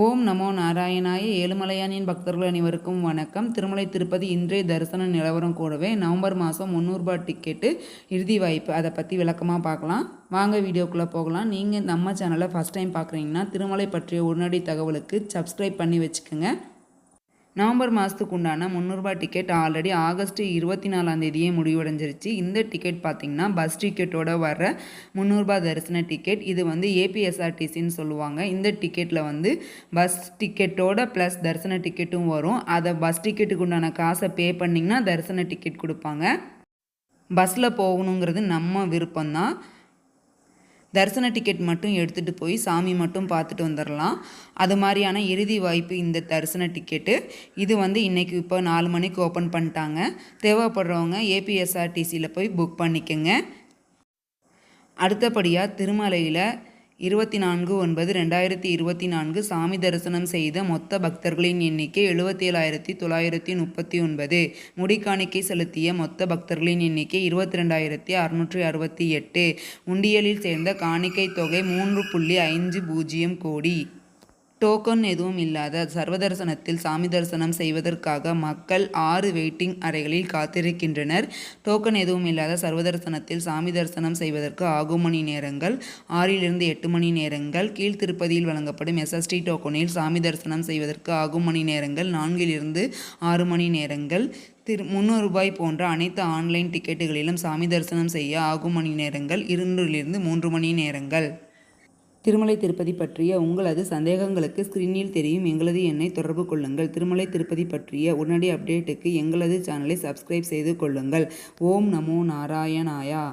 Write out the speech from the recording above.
ஓம் நமோ நாராயணாய ஏழுமலையானின் பக்தர்கள் அனைவருக்கும் வணக்கம். திருமலை திருப்பதி இன்றைய தரிசன நிலவரம் கூடவே நவம்பர் மாதம் முந்நூறுபா டிக்கெட்டு இறுதி வாய்ப்பு. அதை பற்றி விளக்கமாக பார்க்கலாம். வாங்க வீடியோக்குள்ளே போகலாம். நீங்கள் நம்ம சேனலை ஃபஸ்ட் டைம் பார்க்குறீங்கன்னா திருமலை பற்றிய உடனடி தகவலுக்கு சப்ஸ்கிரைப் பண்ணி வச்சுக்கோங்க. நவம்பர் மாதத்துக்கு உண்டான முந்நூறுரூபா டிக்கெட் ஆல்ரெடி ஆகஸ்ட் இருபத்தி நாலாம் தேதியே முடிவடைஞ்சிருச்சு. இந்த டிக்கெட் பார்த்திங்கன்னா பஸ் டிக்கெட்டோட வர்ற முந்நூறுபா தரிசன டிக்கெட் இது வந்து ஏபிஎஸ்ஆர்டிசின்னு சொல்லுவாங்க. இந்த டிக்கெட்டில் வந்து பஸ் டிக்கெட்டோட ப்ளஸ் தரிசன டிக்கெட்டும் வரும். அதை பஸ் டிக்கெட்டுக்கு உண்டான காசை பே பண்ணிங்கன்னா தரிசன டிக்கெட் கொடுப்பாங்க. பஸ்ஸில் போகணுங்கிறது நம்ம விருப்பம்தான். தரிசன டிக்கெட் மட்டும் எடுத்துகிட்டு போய் சாமி மட்டும் பார்த்துட்டு வந்துடலாம் அது மாதிரியான இறுதி வாய்ப்பு இந்த தரிசன டிக்கெட்டு இது வந்து இன்றைக்கி இப்போ நாலு மணிக்கு ஓப்பன் பண்ணிட்டாங்க. தேவைப்படுறவங்க ஏபிஎஸ்ஆர்டிசியில் போய் புக் பண்ணிக்கோங்க. அடுத்தபடியாக திருமலையில் இருபத்தி நான்கு ஒன்பது ரெண்டாயிரத்தி இருபத்தி நான்கு சாமி தரிசனம் செய்த மொத்த பக்தர்களின் எண்ணிக்கை எழுபத்தேழாயிரத்தி தொள்ளாயிரத்தி முப்பத்தி ஒன்பது. முடிக்காணிக்கை செலுத்திய மொத்த பக்தர்களின் எண்ணிக்கை இருபத்தி ரெண்டாயிரத்தி அறுநூற்றி அறுபத்தி எட்டு. உண்டியலில் சேர்ந்த காணிக்கை தொகை மூன்று புள்ளி ஐந்து பூஜ்ஜியம் கோடி. டோக்கன் எதுவும் இல்லாத சர்வதர்சனத்தில் சாமி தரிசனம் செய்வதற்காக மக்கள் ஆறு வெயிட்டிங் அறைகளில் காத்திருக்கின்றனர். டோக்கன் எதுவும் இல்லாத சர்வதர்சனத்தில் சாமி தரிசனம் செய்வதற்கு ஆகும் மணி நேரங்கள் ஆறிலிருந்து எட்டு மணி நேரங்கள் கீழ்த்திருப்பதியில் வழங்கப்படும் எஸ்எஸ்டி டோக்கனில் சாமி தரிசனம் செய்வதற்கு ஆகும் மணி நேரங்கள் நான்கிலிருந்து ஆறு மணி நேரங்கள். திரு முந்நூறு ரூபாய் போன்ற அனைத்து ஆன்லைன் டிக்கெட்டுகளிலும் சாமி தரிசனம் செய்ய ஆகும் மணி நேரங்கள் இரண்டிலிருந்து மூன்று மணி நேரங்கள். திருமலை திருப்பதி பற்றிய உங்களது சந்தேகங்களுக்கு ஸ்க்ரீனில் தெரியும். எங்களது எண்ணை தொடர்பு கொள்ளுங்கள். திருமலை திருப்பதி பற்றிய உடனடி அப்டேட்டுக்கு எங்களது சேனலை சப்ஸ்கிரைப் செய்து கொள்ளுங்கள். ஓம் நமோ நாராயணாயா.